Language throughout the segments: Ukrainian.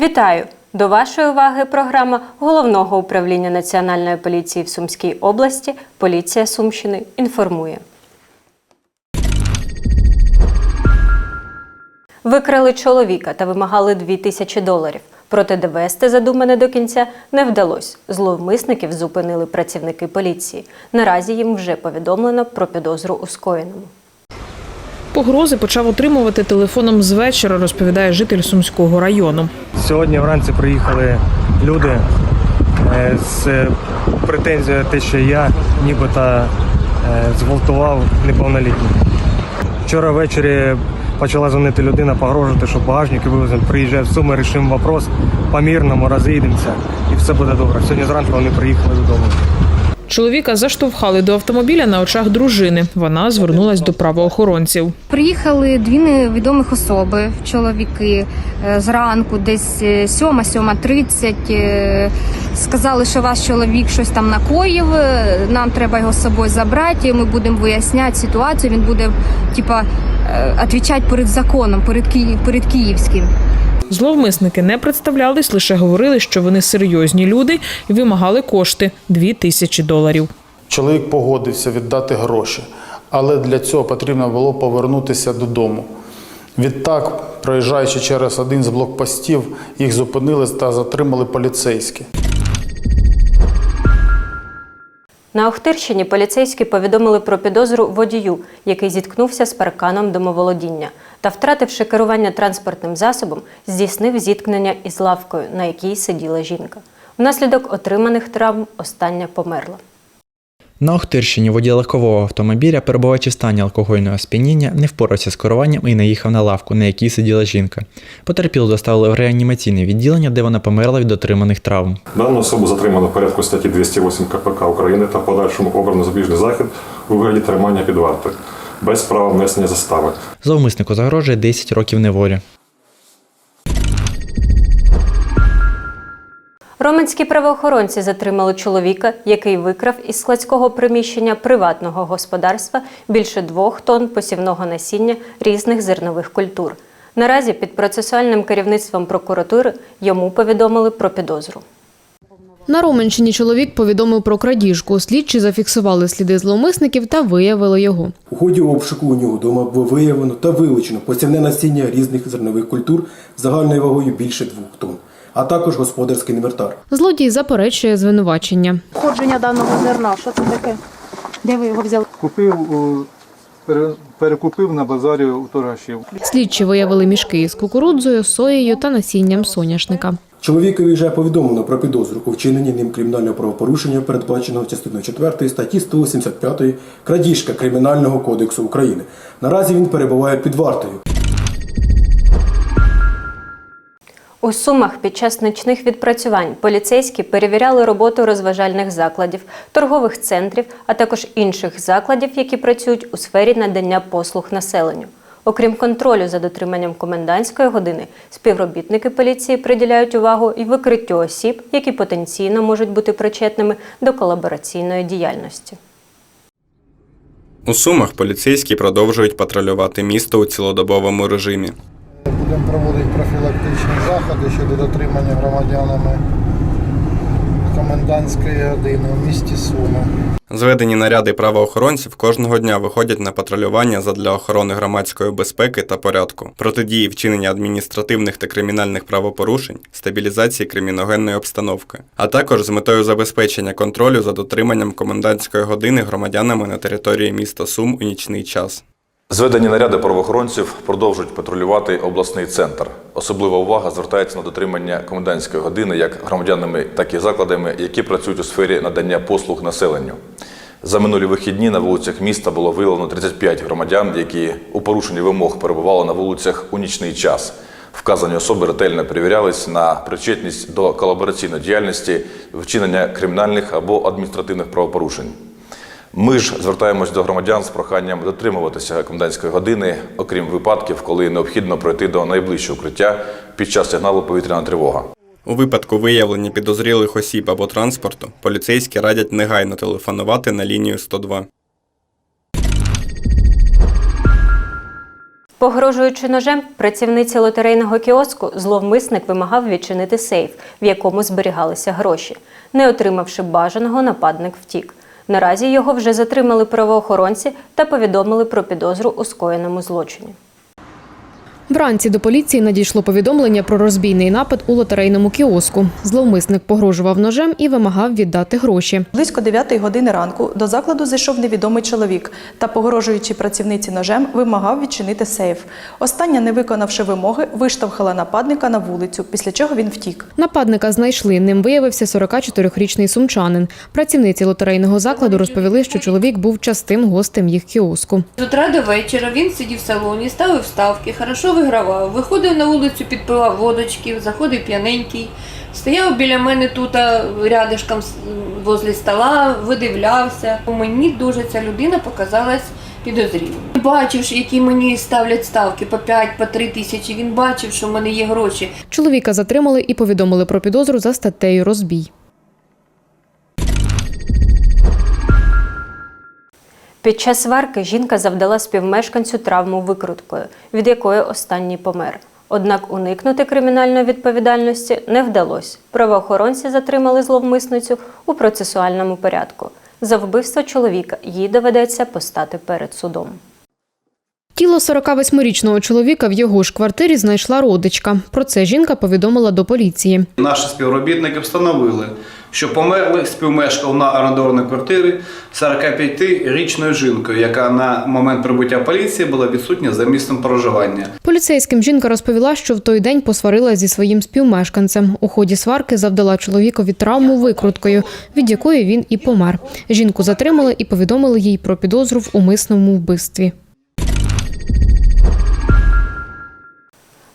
Вітаю! До вашої уваги програма Головного управління Національної поліції в Сумській області Поліція Сумщини інформує. Викрали чоловіка та вимагали 2 тисячі доларів. Проте довести задумане до кінця не вдалося. Зловмисників зупинили працівники поліції. Наразі їм вже повідомлено про підозру у скоєному. Погрози почав отримувати телефоном з вечора, розповідає житель Сумського району. Сьогодні вранці приїхали люди е, з претензією те, що я нібито е, зґвалтував неповнолітніх. Вчора ввечері почала дзвонити людина, погрожувати, що багажник вивеземо. Приїжджає в Суми, рішимо вопрос, по-мірному розійдемося і все буде добре. Сьогодні зранку вони приїхали додому. Чоловіка заштовхали до автомобіля на очах дружини. Вона звернулась до правоохоронців. Приїхали дві невідомих особи, чоловіки е, зранку, десь е, 7-7.30. е, Сказали, що ваш чоловік щось там накоїв. е, Нам треба його з собою забрати. Ми будемо виясняти ситуацію. Він буде типа е, відповідати перед законом, перед Ки- перед київським. Зловмисники не представлялись, лише говорили, що вони серйозні люди і вимагали кошти дві тисячі доларів. Чоловік погодився віддати гроші, але для цього потрібно було повернутися додому. Відтак, проїжджаючи через один з блокпостів, їх зупинили та затримали поліцейські. На Охтирщині поліцейські повідомили про підозру водію, який зіткнувся з парканом домоволодіння та, втративши керування транспортним засобом, здійснив зіткнення із лавкою, на якій сиділа жінка. Внаслідок отриманих травм остання померла. На Охтирщині водій легкового автомобіля, перебуваючи в стані алкогольного сп'яніння, не впорався з керуванням і наїхав на лавку, на якій сиділа жінка. Потерпілу доставили в реанімаційне відділення, де вона померла від отриманих травм. Дану особу затримано в порядку статті 208 КПК України та в подальшому обрано запобіжний захід у вигляді тримання під вартою без права внесення застави. Зловмиснику загрожує 10 років неволі. Роменські правоохоронці затримали чоловіка, який викрав із складського приміщення приватного господарства більше двох тонн посівного насіння різних зернових культур. Наразі під процесуальним керівництвом прокуратури йому повідомили про підозру. На Роменщині чоловік повідомив про крадіжку. Слідчі зафіксували сліди зловмисників та виявили його. У ході обшуку у нього вдома було виявлено та вилучено посівне насіння різних зернових культур загальною вагою більше двох тонн, а також господарський інвентар. Злодій заперечує звинувачення. Походження даного зерна, що це таке? Де ви його взяли? Купив, перекупив на базарі у торгашів. Слідчі виявили мішки із кукурудзою, соєю та насінням соняшника. Чоловікові вже повідомлено про підозру у вчиненні ним кримінального правопорушення, передбаченого частиною 4 статті 185 крадіжка Кримінального кодексу України. Наразі він перебуває під вартою. У Сумах під час нічних відпрацювань поліцейські перевіряли роботу розважальних закладів, торгових центрів, а також інших закладів, які працюють у сфері надання послуг населенню. Окрім контролю за дотриманням комендантської години, співробітники поліції приділяють увагу і викриттю осіб, які потенційно можуть бути причетними до колабораційної діяльності. У Сумах поліцейські продовжують патрулювати місто у цілодобовому режимі. Будемо проводити профілактичні заходи щодо дотримання громадянами комендантської години у місті Суми. Зведені наряди правоохоронців кожного дня виходять на патрулювання задля охорони громадської безпеки та порядку, протидії вчинення адміністративних та кримінальних правопорушень, стабілізації криміногенної обстановки, а також з метою забезпечення контролю за дотриманням комендантської години громадянами на території міста Сум у нічний час. Зведені наряди правоохоронців продовжують патрулювати обласний центр. Особлива увага звертається на дотримання комендантської години як громадянами, так і закладами, які працюють у сфері надання послуг населенню. За минулі вихідні на вулицях міста було виявлено 35 громадян, які у порушенні вимог перебували на вулицях у нічний час. Вказані особи ретельно перевірялись на причетність до колабораційної діяльності, вчинення кримінальних або адміністративних правопорушень. Ми ж звертаємось до громадян з проханням дотримуватися комендантської години, окрім випадків, коли необхідно пройти до найближчого укриття під час сигналу повітряна тривога. У випадку виявлення підозрілих осіб або транспорту, поліцейські радять негайно телефонувати на лінію 102. Погрожуючи ножем, працівниці лотерейного кіоску зловмисник вимагав відчинити сейф, в якому зберігалися гроші. Не отримавши бажаного, нападник втік. Наразі його вже затримали правоохоронці та повідомили про підозру у скоєному злочині. Вранці до поліції надійшло повідомлення про розбійний напад у лотерейному кіоску. Зловмисник погрожував ножем і вимагав віддати гроші. Близько 9 години ранку до закладу зайшов невідомий чоловік та, погрожуючи працівниці ножем, вимагав відчинити сейф. Остання, не виконавши вимоги, виштовхала нападника на вулицю, після чого він втік. Нападника знайшли. Ним виявився 44-річний сумчанин. Працівниці лотерейного закладу розповіли, що чоловік був частим гостем їх кіоску. З утра до вечора він сидів в салоні, ставив ставки, хорошо вигравав. Виходив на вулицю, підпивав водочки, заходив п'яненький. Стояв біля мене тут рядишком возле стола, видивлявся. Мені дуже ця людина показалась підозрілою. Бачив, які мені ставлять ставки по 5, по 3 тисячі. Він бачив, що в мене є гроші. Чоловіка затримали і повідомили про підозру за статтею розбій. Під час сварки жінка завдала співмешканцю травму викруткою, від якої останній помер. Однак уникнути кримінальної відповідальності не вдалося. Правоохоронці затримали зловмисницю у процесуальному порядку. За вбивство чоловіка їй доведеться постати перед судом. Тіло 48-річного чоловіка в його ж квартирі знайшла родичка. Про це жінка повідомила до поліції. Наші співробітники встановили, що померлий співмешкав на орендованій квартирі 45-річною жінкою, яка на момент прибуття поліції була відсутня за місцем проживання. Поліцейським жінка розповіла, що в той день посварила зі своїм співмешканцем. У ході сварки завдала чоловікові травму викруткою, від якої він і помер. Жінку затримали і повідомили їй про підозру в умисному вбивстві.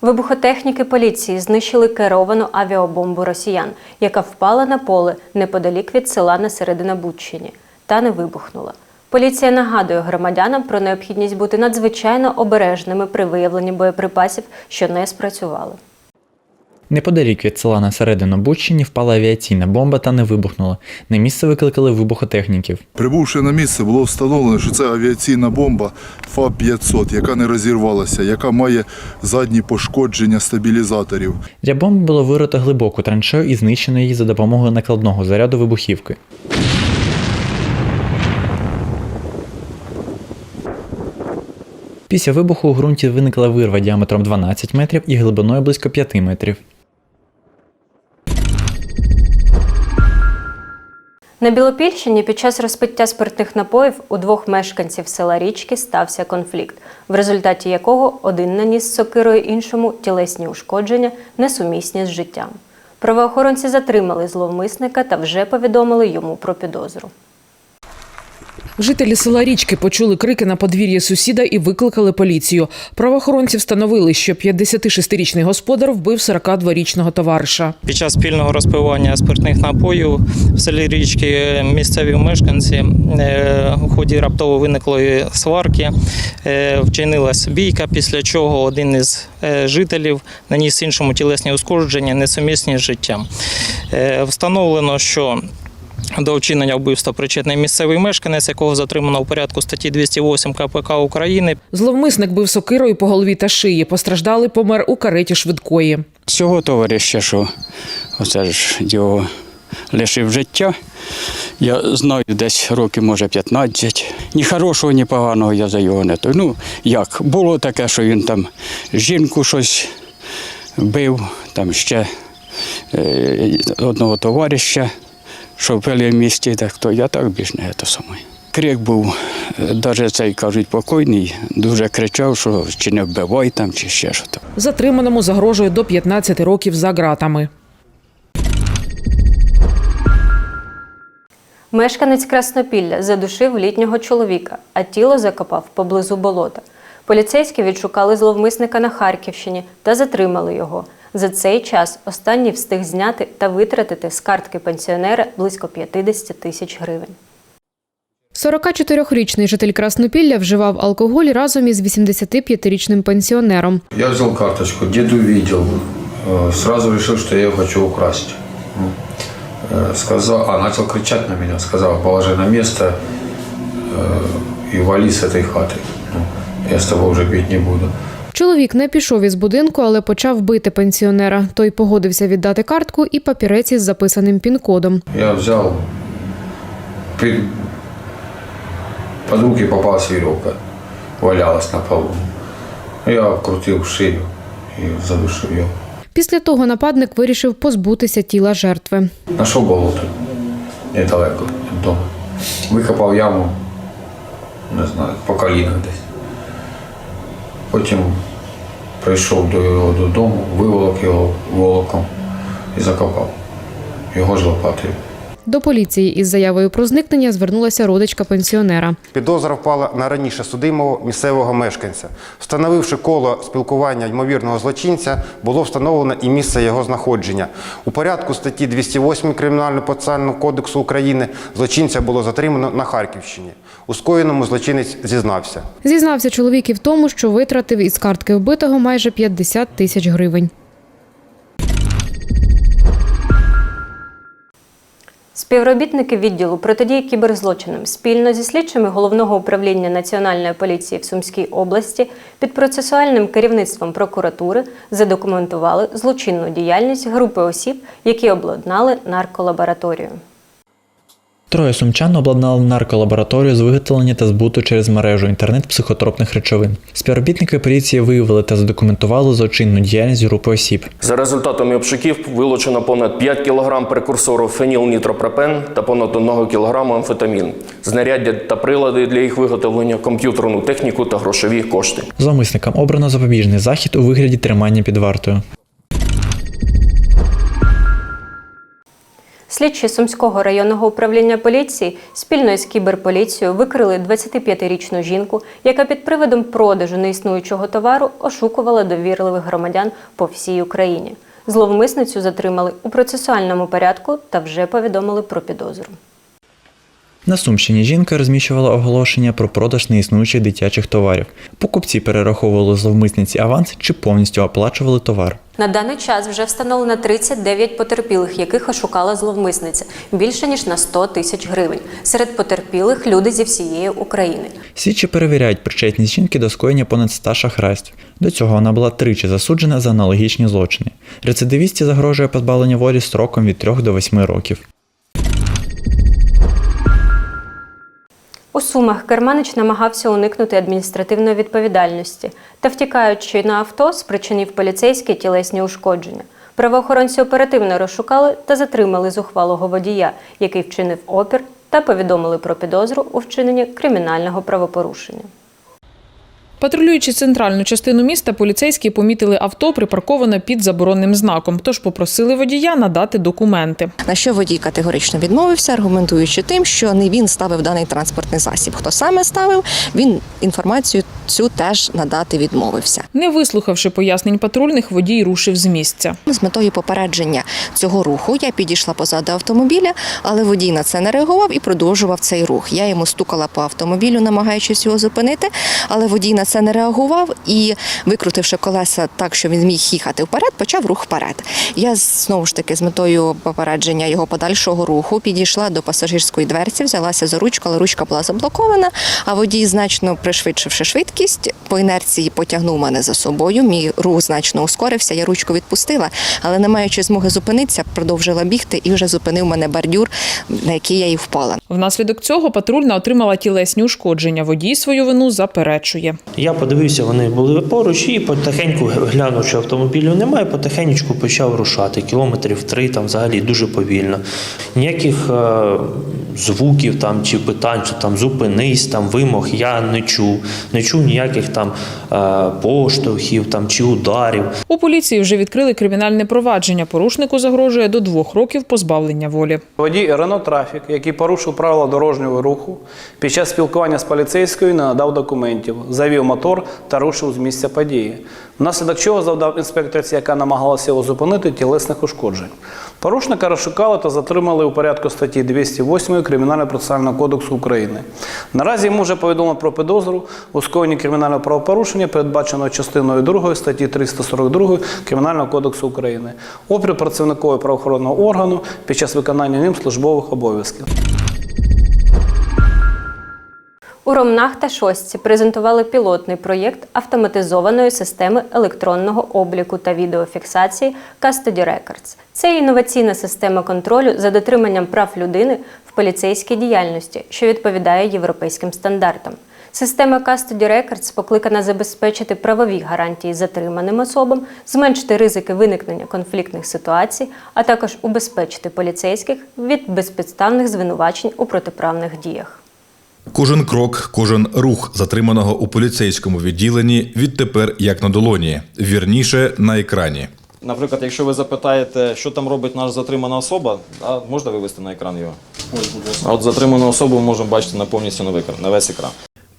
Вибухотехніки поліції знищили керовану авіабомбу росіян, яка впала на поле неподалік від села на Серединобудщині, та не вибухнула. Поліція нагадує громадянам про необхідність бути надзвичайно обережними при виявленні боєприпасів, що не спрацювали. Неподалік від села на середину Бучині впала авіаційна бомба та не вибухнула. На місце викликали вибухотехніків. Прибувши на місце, було встановлено, що це авіаційна бомба ФАБ-500, яка не розірвалася, яка має задні пошкодження стабілізаторів. Для бомби було вирито глибоку траншею і знищено її за допомогою накладного заряду вибухівки. Після вибуху у ґрунті виникла вирва діаметром 12 метрів і глибиною близько 5 метрів. На Білопільщині під час розпиття спиртних напоїв у двох мешканців села Річки стався конфлікт, в результаті якого один наніс сокирою іншому тілесні ушкодження, несумісні з життям. Правоохоронці затримали зловмисника та вже повідомили йому про підозру. Жителі села Річки почули крики на подвір'ї сусіда і викликали поліцію. Правоохоронці встановили, що 56-річний господар вбив 42-річного товариша. Під час спільного розпивання спиртних напоїв в селі Річки місцеві мешканці е, у ході раптово виниклої сварки е, вчинилась бійка, після чого один із е, жителів наніс іншому тілесні ушкодження, несумісні з життям. Встановлено, що до вчинення вбивства причетний місцевий мешканець, якого затримано у порядку статті 208 КПК України. Зловмисник бив сокирою по голові та шиї. Постраждалий помер у кареті швидкої. Цього товариша, що оце ж його лишив життя. Я знаю десь років, може, 15. Ні хорошого, ні поганого я за його не той. Ну, як, було таке, що він там жінку щось бив, там ще е, одного товариша, що пили в місті, так то я так більш не те саме. Крик був, навіть цей кажуть, покойний, дуже кричав, що чи не вбивай там, чи ще що там. Затриманому загрожує до 15 років за ґратами. Мешканець Краснопілля задушив літнього чоловіка, а тіло закопав поблизу болота. Поліцейські відшукали зловмисника на Харківщині та затримали його. За цей час останній встиг зняти та витратити з картки пенсіонера близько 50 тисяч гривень. 44-річний житель Краснопілля вживав алкоголь разом із 85-річним пенсіонером. Я взял карточку, дед увидел, э, сразу решил, что я ее хочу украсть. Э, Сказал, а начал кричать на меня, сказал, положи на место э, и вали с этой хаты. Ну, Я с тобой уже пить не буду. Чоловік не пішов із будинку, але почав бити пенсіонера. Той погодився віддати картку і папірець із записаним пін-кодом. Я взял, при- под руки попалась веревка, валялась на полу. Я вкрутил шею и задушил ее. Після того нападник вирішив позбутися тіла жертви. Нашел болото недалеко від дому. Викопав яму, не знаю, по колінах десь. Потім прийшов до його додому, виволок його волоком і закопав. Його ж лопатою. До поліції із заявою про зникнення звернулася родичка пенсіонера. Підозра впала на раніше судимого місцевого мешканця. Встановивши коло спілкування ймовірного злочинця, було встановлено і місце його знаходження. У порядку статті 208 Кримінального процесуального кодексу України злочинця було затримано на Харківщині. У скоєному злочинець зізнався. Зізнався чоловік і в тому, що витратив із картки вбитого майже 50 тисяч гривень. Співробітники відділу протидії кіберзлочинам спільно зі слідчими головного управління Національної поліції в Сумській області під процесуальним керівництвом прокуратури задокументували злочинну діяльність групи осіб, які обладнали нарколабораторію. Троє сумчан обладнали нарколабораторію з виготовлення та збуту через мережу інтернет психотропних речовин. Співробітники поліції виявили та задокументували злочинну діяльність групи осіб. За результатами обшуків вилучено понад 5 кг прекурсору фенілнітропропен та понад 1 кг амфетамін, знаряддя та прилади для їх виготовлення, комп'ютерну техніку та грошові кошти. Зловмисникам обрано запобіжний захід у вигляді тримання під вартою. Слідчі Сумського районного управління поліції спільно із кіберполіцією викрили 25-річну жінку, яка під приводом продажу неіснуючого товару ошукувала довірливих громадян по всій Україні. Зловмисницю затримали у процесуальному порядку та вже повідомили про підозру. На Сумщині жінка розміщувала оголошення про продаж неіснуючих дитячих товарів. Покупці перераховували зловмисниці аванс чи повністю оплачували товар. На даний час вже встановлено 39 потерпілих, яких ошукала зловмисниця більше ніж на 100 тисяч гривень. Серед потерпілих люди зі всієї України. Слідчі перевіряють причетність жінки до скоєння понад 100 шахрайств. До цього вона була тричі засуджена за аналогічні злочини. Рецидивісті загрожує позбавлення волі строком від 3 до 8 років. Сумах керманич намагався уникнути адміністративної відповідальності та, втікаючи на авто, спричинив поліцейські тілесні ушкодження. Правоохоронці оперативно розшукали та затримали зухвалого водія, який вчинив опір, та повідомили про підозру у вчиненні кримінального правопорушення. Патрулюючи центральну частину міста, поліцейські помітили авто припарковане під заборонним знаком, тож попросили водія надати документи. На що водій категорично відмовився, аргументуючи тим, що не він ставив даний транспортний засіб. Хто саме ставив, він інформацію цю теж надати відмовився. Не вислухавши пояснень патрульних, водій рушив з місця. З метою попередження цього руху я підійшла позаду автомобіля, але водій на це не реагував і продовжував цей рух. Я йому стукала по автомобілю, намагаючись його зупинити, але водій на це не реагував і, викрутивши колеса так, що він зміг їхати вперед, почав рух вперед. Я знову ж таки з метою попередження його подальшого руху підійшла до пасажирської дверці, взялася за ручку, але ручка була заблокована. А водій, значно пришвидшивши швидкість, по інерції потягнув мене за собою. Мій рух значно ускорився. Я ручку відпустила, але не маючи змоги зупинитися, продовжила бігти і вже зупинив мене бордюр, на який я і впала. Внаслідок цього патрульна отримала тілесні ушкодження. Водій свою вину заперечує. Я подивився, вони були поруч, і потихеньку глянув, що автомобілю немає, потихеньку почав рушати. Кілометрів три, там взагалі дуже повільно. Ніяких е, звуків там чи питань, що там зупинись, там вимог я не чув. Не чув ніяких там е, поштовхів там, чи ударів. У поліції вже відкрили кримінальне провадження. Порушнику загрожує до двох років позбавлення волі. Водій Рено Трафік, який порушив правила дорожнього руху, під час спілкування з поліцейською не надав документів, завів мотор та рушив з місця події. Внаслідок чого завдав інспекторці, яка намагалася його зупинити, тілесних ушкоджень. Порушника розшукали та затримали у порядку статті 208 Кримінально-процесуального кодексу України. Наразі йому вже повідомлено про підозру у скоєнні кримінального правопорушення, передбаченого частиною 2 статті 342 Кримінального кодексу України. Опір працівникові правоохоронного органу під час виконання ним службових обов'язків. У Ромнах та Шостці презентували пілотний проєкт автоматизованої системи електронного обліку та відеофіксації Custody Records. Це інноваційна система контролю за дотриманням прав людини в поліцейській діяльності, що відповідає європейським стандартам. Система Custody Records покликана забезпечити правові гарантії затриманим особам, зменшити ризики виникнення конфліктних ситуацій, а також убезпечити поліцейських від безпідставних звинувачень у протиправних діях. Кожен крок, кожен рух затриманого у поліцейському відділенні відтепер як на долоні, вірніше на екрані. Наприклад, якщо ви запитаєте, що там робить наш затримана особа, а можна вивести на екран його? А от затриману особу ми можемо бачити на повністю на весь екран.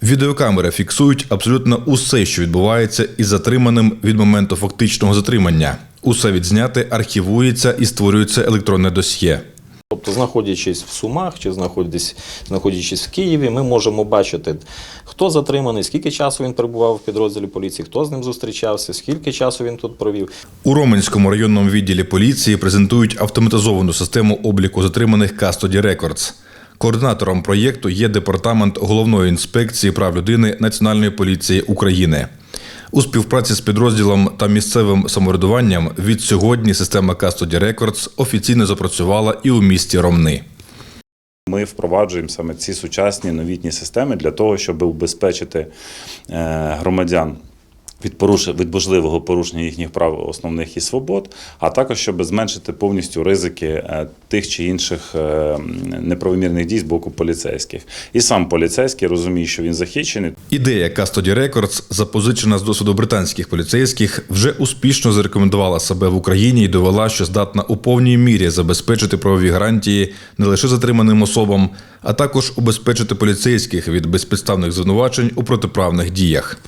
Відеокамери фіксують абсолютно усе, що відбувається із затриманим від моменту фактичного затримання. Усе відзняте, архівується і створюється електронне досьє. Тобто, знаходячись в Сумах чи знаходячись, знаходячись в Києві, ми можемо бачити, хто затриманий, скільки часу він перебував в підрозділі поліції, хто з ним зустрічався, скільки часу він тут провів. У Роменському районному відділі поліції презентують автоматизовану систему обліку затриманих Custody Records. Координатором проєкту є департамент головної інспекції прав людини Національної поліції України. У співпраці з підрозділом та місцевим самоврядуванням від сьогодні система Custody Records офіційно запрацювала і у місті Ромни. Ми впроваджуємо саме ці сучасні новітні системи для того, щоб убезпечити е, громадян від порушення від можливого порушення їхніх прав основних і свобод, а також щоб зменшити повністю ризики е, тих чи інших е, неправомірних дій з боку поліцейських. І сам поліцейський розуміє, що він захищений. Ідея Custody Records, запозичена з досвіду британських поліцейських, вже успішно зарекомендувала себе в Україні і довела, що здатна у повній мірі забезпечити правові гарантії не лише затриманим особам, а також убезпечити поліцейських від безпідставних звинувачень у протиправних діях.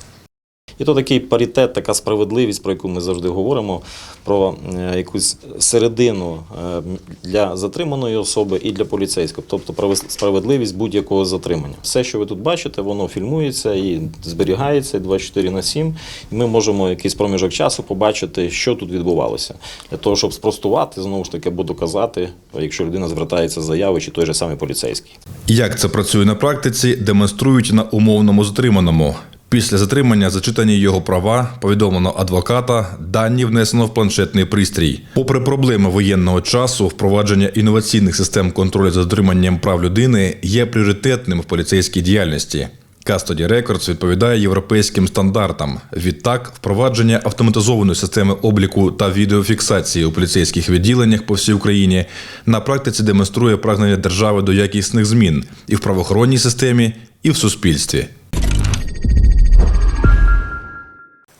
І то такий паритет, така справедливість, про яку ми завжди говоримо, про е, якусь середину е, для затриманої особи і для поліцейського, тобто праве- справедливість будь-якого затримання. Все, що ви тут бачите, воно фільмується і зберігається 24 на 7. І ми можемо якийсь проміжок часу побачити, що тут відбувалося, для того, щоб спростувати знову ж таки або доказати, якщо людина звертається з заяви, чи той же самий поліцейський. Як це працює на практиці, демонструють на умовному затриманому. Після затримання зачитані його права, повідомлено адвоката, дані внесено в планшетний пристрій. Попри проблеми воєнного часу, впровадження інноваційних систем контролю за дотриманням прав людини є пріоритетним в поліцейській діяльності. Custody Records відповідає європейським стандартам. Відтак, впровадження автоматизованої системи обліку та відеофіксації у поліцейських відділеннях по всій Україні на практиці демонструє прагнення держави до якісних змін і в правоохоронній системі, і в суспільстві.